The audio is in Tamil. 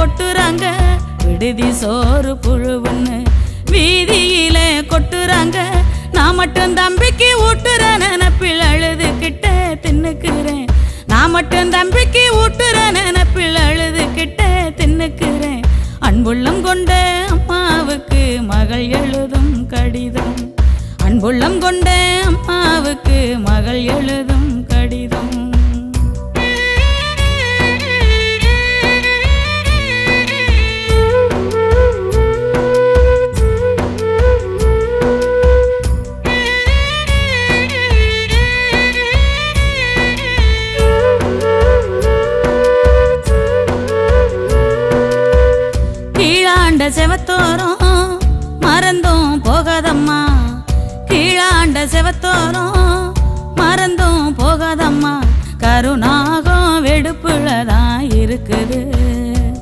கொட்டுறாங்க. விடுதி சோறு புழுவுன்னு வீதியில கொட்டுறாங்க. நான் மட்டும் தம்பிக்கு ஊட்டுற நினப்பில் அழுதுகிட்ட தின்னுக்கிறேன். நான் மட்டும் தம்பிக்கு ஊட்டுற நினப்பில் அழுதுகிட்ட தின்னுக்கிறேன். அன்புள்ளம் கொண்ட அம்மாவுக்கு மகள் எழுதும் கடிதம். அன்புள்ளம் கொண்ட அம்மாவுக்கு மகள் எழுதும் கீழாண்ட செவத்தோரம் மறந்தும் போகாதம்மா. கீழாண்ட செவத்தோரம் மறந்தும் போகாதம்மா. கருணாகம் வெடுப்புல தான் இருக்குது.